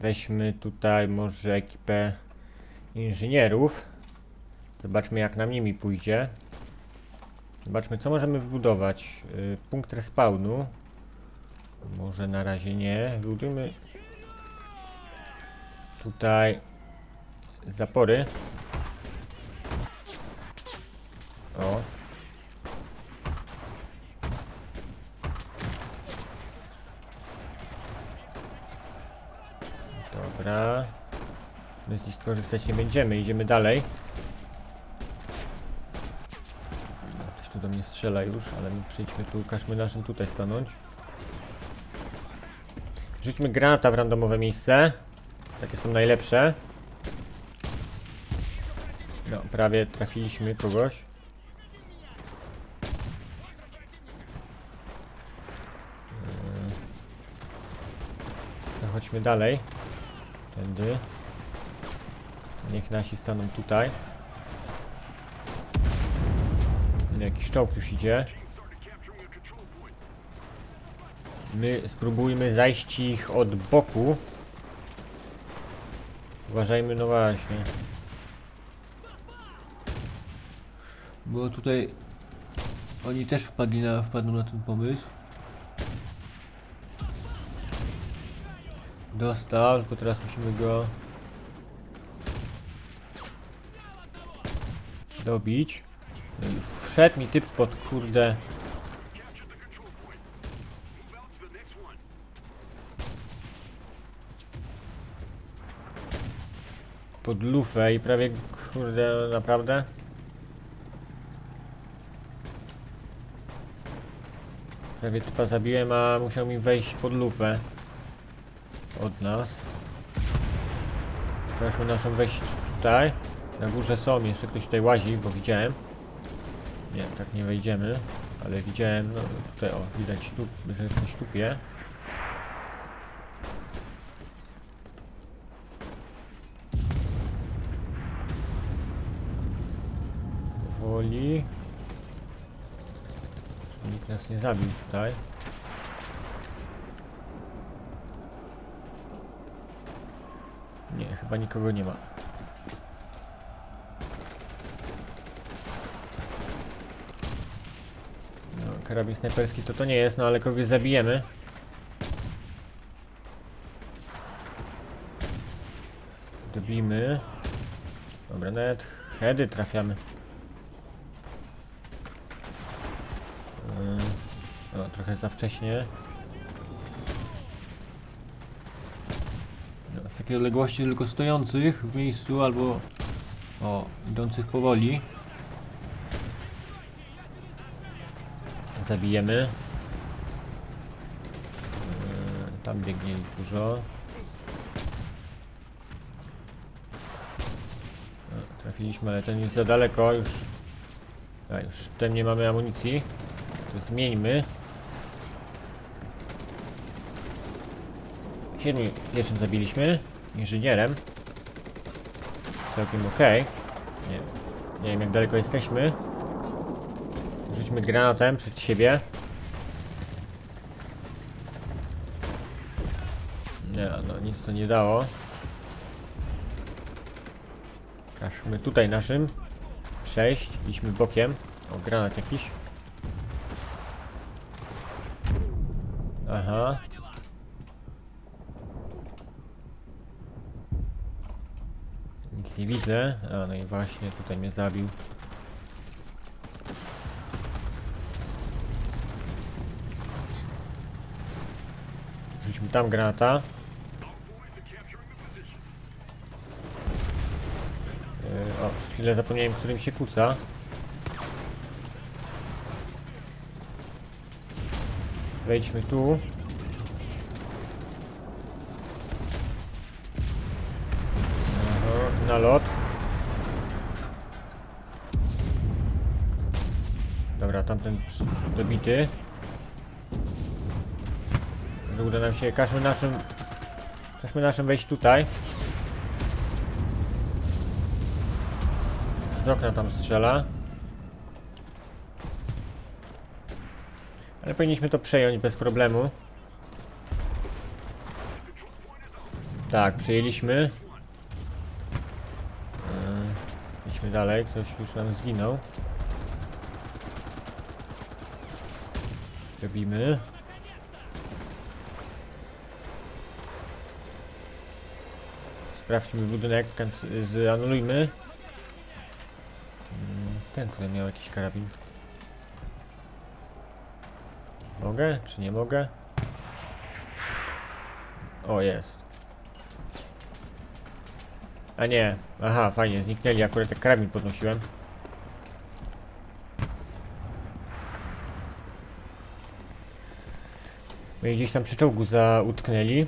Weźmy tutaj może ekipę inżynierów. Zobaczmy jak nam nimi pójdzie. Zobaczmy co możemy wbudować. Y, Punkt respawnu. Może na razie nie. Wybudujmy tutaj zapory. O. Dobra. My z nich korzystać nie będziemy, idziemy dalej. No, Ktoś tu do mnie strzela już, ale my przyjdźmy tu, każmy naszym tutaj stanąć. Rzućmy granata w randomowe miejsce. Takie są najlepsze. No, prawie trafiliśmy kogoś. Yy. Przechodźmy dalej. Tędy. Niech nasi staną tutaj. Jakiś czołg już idzie. My spróbujmy zajść ich od boku. Uważajmy, no właśnie. Bo tutaj oni też wpadli na, wpadną na ten pomysł. Dostał, tylko teraz musimy go dobić. No Wszedł mi typ pod kurde. Pod lufę i prawie kurde naprawdę. Prawie typa zabiłem, a musiał mi wejść pod lufę od nas. Sprawdźmy naszą wejść tutaj. Na górze są, jeszcze ktoś tutaj łazi, bo widziałem. Nie, tak nie wejdziemy, ale widziałem, no tutaj o, widać tu, że ktoś tupie. Powoli. Nikt nas nie zabił tutaj. Nie, chyba nikogo nie ma. No, karabin snajperski to to nie jest, no ale kogoś zabijemy. Dobijmy. Dobra, nawet heady trafiamy. Yy, o, trochę za wcześnie. Z takiej odległości tylko stojących w miejscu albo o, idących powoli. Zabijemy. Yy, tam biegnie dużo. O, trafiliśmy, ale ten jest za daleko już. A już ten nie mamy amunicji. To zmieńmy. Siedmiu pierwszym zabiliśmy. Inżynierem. Całkiem ok. Nie, nie wiem jak daleko jesteśmy. Rzućmy granatem przed siebie. Nie, no nic to nie dało. Każmy tutaj naszym przejść. Idźmy bokiem. O, granat jakiś. Aha. Nie widzę. A, no i właśnie tutaj mnie zabił. Rzućmy tam granata. Yy, o, chwilę zapomniałem, którym się kuca. Wejdźmy tu. Aha, na lot. Dobra, tamten dobity. Że uda nam się, każmy naszym Każmy naszym wejść tutaj Z okna tam strzela Ale powinniśmy to przejąć bez problemu Tak, przejęliśmy. Yy, idźmy dalej, ktoś już nam zginął. Robimy. Sprawdźmy budynek, zanulujmy. Mm, Ten tutaj miał jakiś karabin. Mogę, czy nie mogę? O, jest. A nie. Aha, fajnie, zniknęli. Akurat jak karabin podnosiłem. My gdzieś tam przy czołgu za utknęli.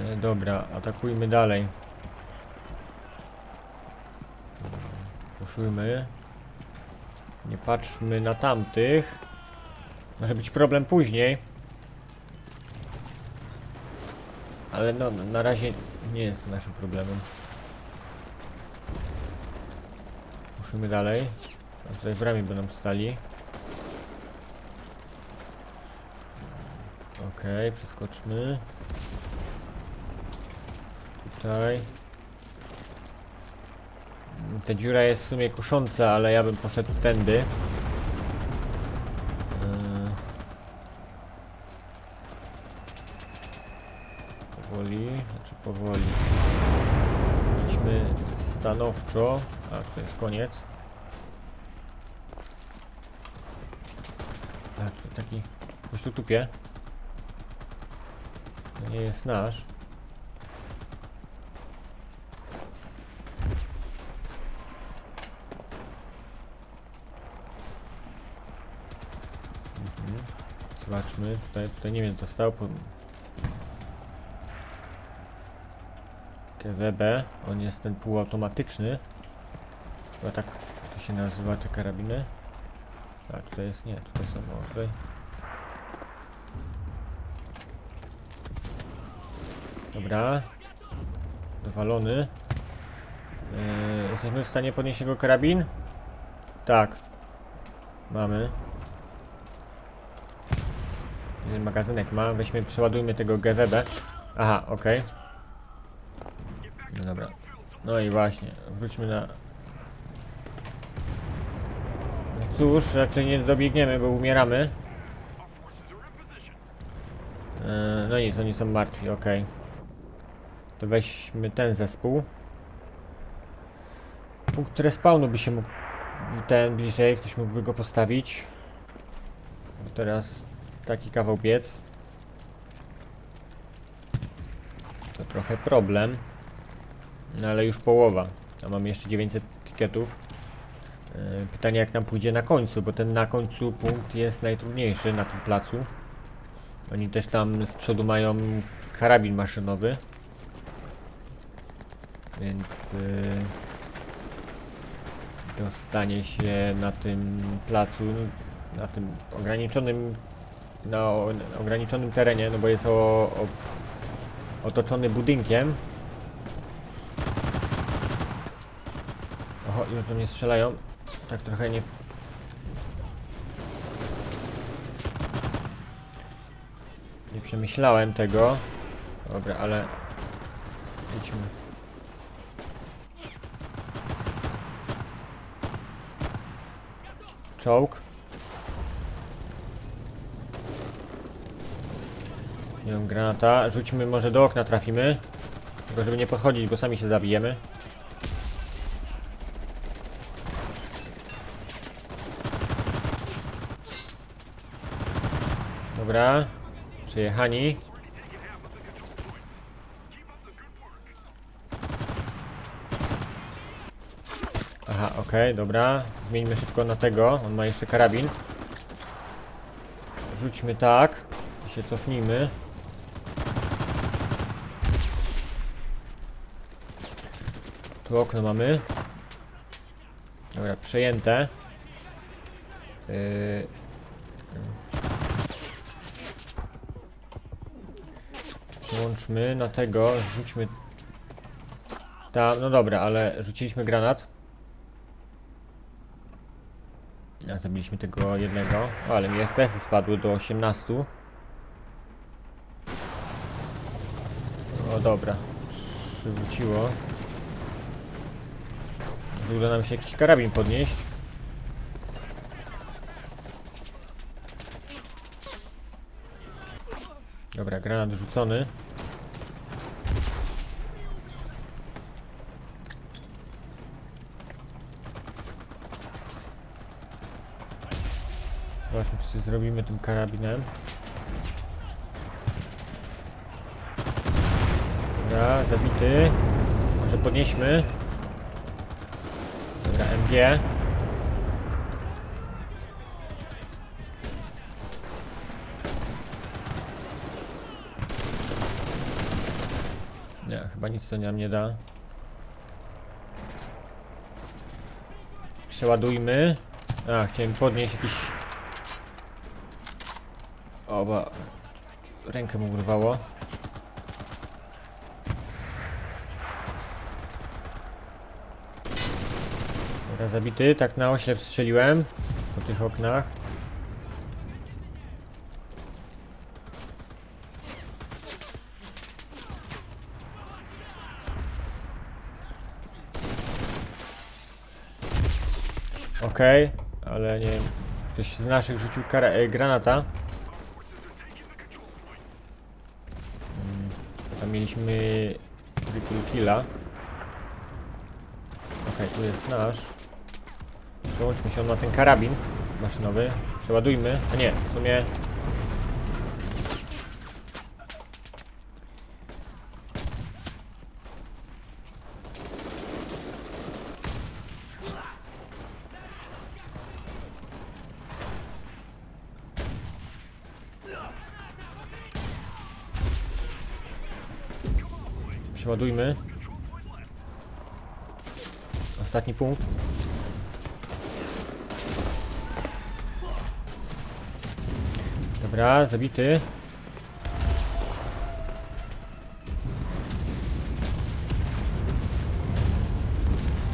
E, dobra, atakujmy dalej. Poszujmy. Nie patrzmy na tamtych. Może być problem później. Ale no, na razie nie jest to naszym problemem. Musimy dalej. A tutaj w ramię będą stali. Okej, przeskoczmy. Tutaj. Ta dziura jest w sumie kusząca, ale ja bym poszedł tędy. Yy. Powoli, znaczy powoli. Idźmy stanowczo. A, to jest koniec. Tak, to taki... Ktoś tu tupie. To nie jest nasz. Mhm. Zobaczmy, tutaj, tutaj nie wiem co stało. KWB, on jest ten półautomatyczny. Chyba tak to się nazywa te karabiny. A tutaj jest, nie, tutaj są, o tutaj. Dobra. Dowalony. Yy, jesteśmy w stanie podnieść jego karabin? Tak. Mamy. Jeden magazynek ma. Weźmy, przeładujmy tego GWB. Aha, okej. No dobra. No i właśnie, wróćmy na... No cóż, raczej nie dobiegniemy, bo umieramy. Eee, no nic, oni są martwi, okej. To weźmy ten zespół. Punkt respawnu by się mógł... Ten bliżej, ktoś mógłby go postawić. Teraz taki kawał biec. To trochę problem. No ale już połowa. A mam jeszcze 900 tiketów. Yy, Pytanie jak nam pójdzie na końcu, bo ten na końcu punkt jest najtrudniejszy na tym placu. Oni też tam z przodu mają karabin maszynowy. Więc yy, dostanie się na tym placu, na tym ograniczonym na ograniczonym terenie, no bo jest o, o, otoczony budynkiem. Oho, już do mnie strzelają. Tak trochę nie... Nie przemyślałem tego. Dobra, ale... Idźmy. Czołg. Nie wiem, granata. Rzućmy może do okna trafimy. Tylko żeby nie podchodzić, bo sami się zabijemy. Dobra. Przejechani. Aha, okej, dobra. Zmieńmy szybko na tego. On ma jeszcze karabin. Rzućmy tak. I się cofnijmy. Tu okno mamy. Dobra, przejęte. Yy... Przełączmy na tego, rzućmy tam, no dobra, ale rzuciliśmy granat. Zabiliśmy tego jednego. O, ale mi FPS-y spadły do 18. O dobra. Przywróciło. Może uda nam się jakiś karabin podnieść. Dobra, granat rzucony. Zobaczmy, czy zrobimy tym karabinem. Dobra, zabity. Może podnieśmy. Dobra, MG. Nie, chyba nic to nam nie da. Przeładujmy. A, chciałem podnieść jakiś... Oba... Rękę mu urwało. Dobra, zabity. Tak na oślep strzeliłem. Po tych oknach. Okej, ale nie wiem. Ktoś z naszych rzucił kara e, granata. Mm, Tam mieliśmy triple killa. Okej, tu jest nasz. Przełączmy się, on ma ten karabin maszynowy. Przeładujmy. A nie, w sumie... Przeładujmy. Ostatni punkt. Dobra, zabity.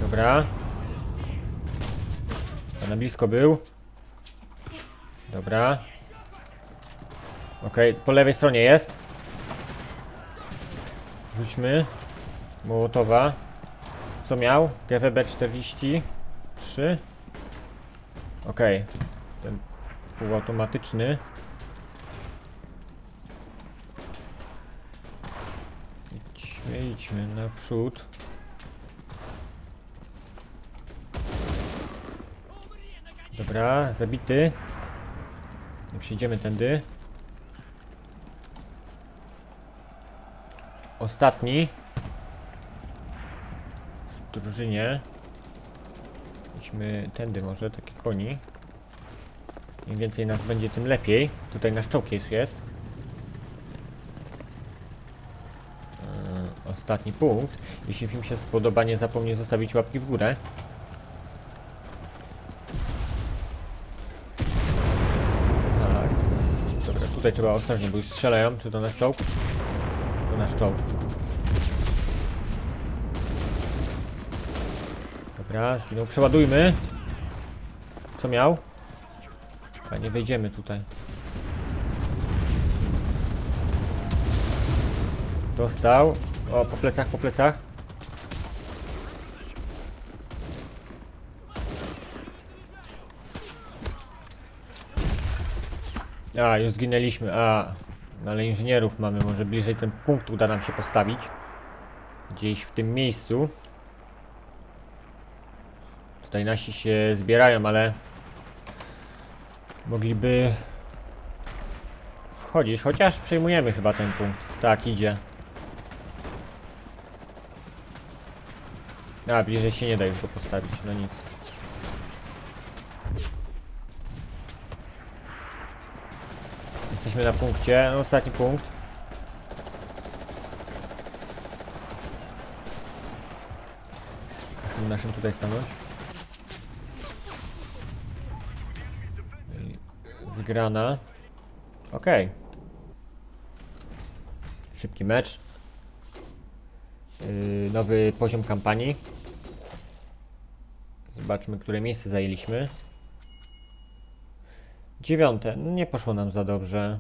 Dobra. A na blisko był. Dobra. Okej, po lewej stronie jest. Rzućmy. Mołotowa. Co miał? GWB 43. Okej. Ten półautomatyczny. Idźmy, idźmy naprzód. Dobra, zabity. Nie przyjdziemy tędy. Ostatni. W drużynie. Idźmy tędy może, takie koni. Im więcej nas będzie, tym lepiej. Tutaj nasz czołg jest. Yy, Ostatni punkt. Jeśli film się spodoba, nie zapomnij zostawić łapki w górę. Tak. Dobra, tutaj trzeba ostrożnie, bo już strzelają. Czy to nasz czołg? Czołg. Dobra, zginął. Przeładujmy. Co miał? Nie wejdziemy tutaj. Dostał. O, po plecach, po plecach. A, już zginęliśmy. A, no ale inżynierów mamy. Może bliżej ten punkt uda nam się postawić. Gdzieś w tym miejscu. Tutaj nasi się zbierają, ale mogliby wchodzić, chociaż przejmujemy chyba ten punkt. Tak, idzie. A, bliżej się nie da już go postawić, no nic. Jesteśmy na punkcie, no ostatni punkt. Musimy naszym tutaj stanąć. Wygrana. Okej. Szybki mecz. Yy, nowy poziom kampanii. Zobaczmy, które miejsce zajęliśmy. Dziewiąte. Nie poszło nam za dobrze.